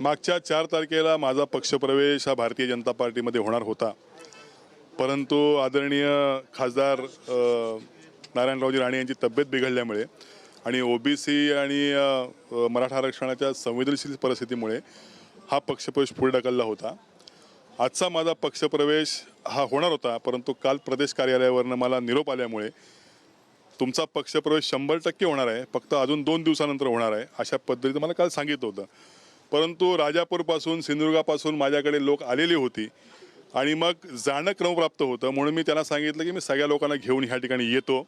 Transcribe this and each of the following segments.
मागच्या चार तारखेला माझा पक्षप्रवेश हा भारतीय जनता पार्टीमध्ये होणार होता. परंतु आदरणीय खासदार नारायणरावजी राणे यांची तब्येत बिघडल्यामुळे आणि ओबीसी आणि सी आणि मराठा आरक्षणाच्या संवेदनशील परिस्थितीमुळे हा पक्षप्रवेश पुढे ढकलला होता. आजचा माझा पक्षप्रवेश हा होणार होता परंतु काल प्रदेश कार्यालयावरनं मला निरोप आल्यामुळे तुमचा पक्षप्रवेश शंभर टक्के होणार आहे फक्त अजून दोन दिवसानंतर होणार आहे अशा पद्धतीचं मला काल सांगितलं होतं. परंतु राजापूरपासून सिंधुदुर्गापासून माझ्याकडे लोक आलेली होती. आणि मग जाणं क्रमप्राप्त होतं. म्हणून मी त्यांना सांगितलं की मी सगळ्या लोकांना घेऊन ह्या ठिकाणी येतो.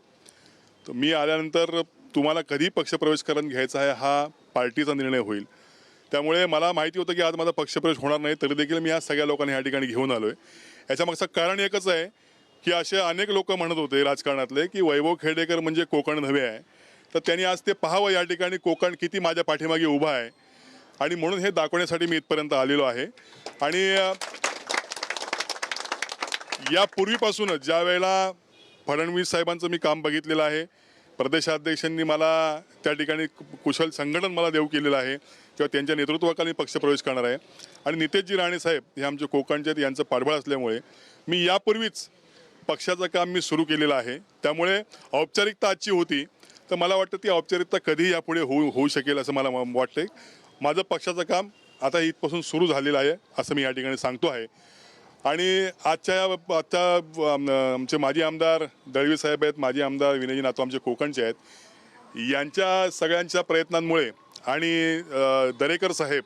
तर मी आल्यानंतर तुम्हाला कधी पक्षप्रवेश करून घ्यायचा आहे हा पार्टीचा निर्णय होईल. त्यामुळे मला माहिती होतं की आज माझा पक्षप्रवेश होणार नाही तरी देखील मी आज सगळ्या लोकांना ह्या ठिकाणी घेऊन आलो आहे याच्यामागचं कारण एकच आहे की असे अनेक लोक म्हणत होते राजकारणातले की वैभव खेडेकर म्हणजे कोकण नव्हे. आहे तर त्यांनी आज ते पाहावं या ठिकाणी कोकण किती माझ्या पाठीमागे उभा आहे. आणि म्हणून हे दाखवण्यासाठी मी इथपर्यंत आलेलो आहे. आणि यापूर्वीपासूनच ज्या वेळेला फडणवीस साहेबांचं मी काम बघितलेलं आहे प्रदेशाध्यक्षांनी मला त्या ठिकाणी कुशल संघटन मला देऊ केलेलं आहे किंवा त्यांच्या नेतृत्वाखाली पक्षप्रवेश करणार आहे. आणि नितेशजी राणे साहेब हे आमचे कोकणचे आहेत, यांचं पाठबळ असल्यामुळे मी यापूर्वीच पक्षाचं काम मी सुरू केलेलं आहे. त्यामुळे औपचारिकता आजची होती तर मला वाटतं ती औपचारिकता कधी यापुढे होऊ होऊ शकेल असं मला म- वाटतंय. माझं पक्षाचं काम आता इथपासून सुरू झालेलं आहे असं मी या ठिकाणी सांगतो आहे. आणि आजच्या या- आजच्या आमचे माजी आमदार दळवी साहेब आहेत माजी आमदार विनयजी नातू आमचे कोकणचे आहेत. यांच्या सगळ्यांच्या प्रयत्नांमुळे आणि दरेकर साहेब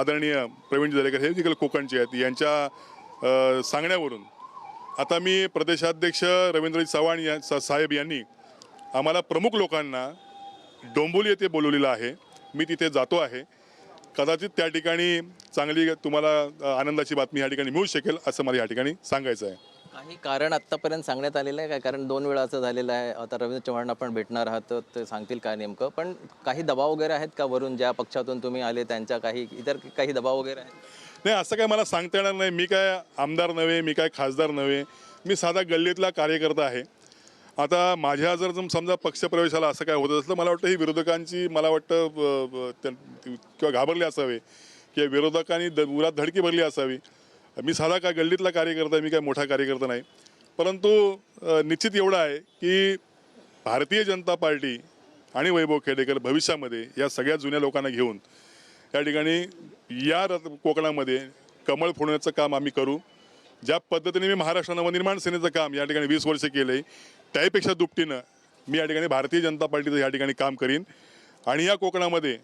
आदरणीय प्रवीण दरेकर हे देखील कोकणचे आहेत. यांच्या सांगण्यावरून आता मी प्रदेशाध्यक्ष रवींद्र चव्हाण या सा- साहेब यांनी आम्हाला प्रमुख लोकांना डोंबोली येथे बोलवलेलं आहे. मी तिथे जातो आहे. कदाचित त्या ठिकाणी चांगली तुम्हाला आनंदाची बातमी या ठिकाणी मिळू शकेल असं मला या ठिकाणी सांगायचं आहे. काही कारण आत्तापर्यंत सांगण्यात आलेलं आहे का? कारण दोन वेळा असं झालेलं आहे. आता रवींद्र चव्हाण आपण भेटणार आहात तर ते सांगतील काय नेमकं? पण काही दबाव वगैरे आहेत का वरून? ज्या पक्षातून तुम्ही आले त्यांच्या काही इतर काही दबाव वगैरे आहेत? नाही असं काय मला सांगता येणार नाही. मी काय आमदार नव्हे मी काय खासदार नव्हे. मी साधा गल्लीतला कार्यकर्ता आहे. आता माझ्या जर समजा पक्षप्रवेशाला असं काय होत असलं मला वाटतं ही विरोधकांची मला वाटतं ब- ब- त्या- किंवा घाबरले असावे किंवा विरोधकांनी द उरात धडकी भरली असावी. मी साधा काय गल्लीतला कार्यकर्ता आहे मी काय मोठा कार्यकर्ता नाही. परंतु निश्चित एवढं आहे की भारतीय जनता पार्टी आणि वैभव खेडेकर भविष्यामध्ये या सगळ्या जुन्या लोकांना घेऊन या ठिकाणी या कोकणामध्ये कमळ फोडण्याचं काम आम्ही करू. ज्या पद्धतीने मी महाराष्ट्र नवनिर्माण सेनेचं काम या ठिकाणी वीस वर्ष केलं आहे त्याहीपेक्षा दुपटीनं मी या ठिकाणी भारतीय जनता पार्टीचं या ठिकाणी काम करीन. आणि या कोकणामध्ये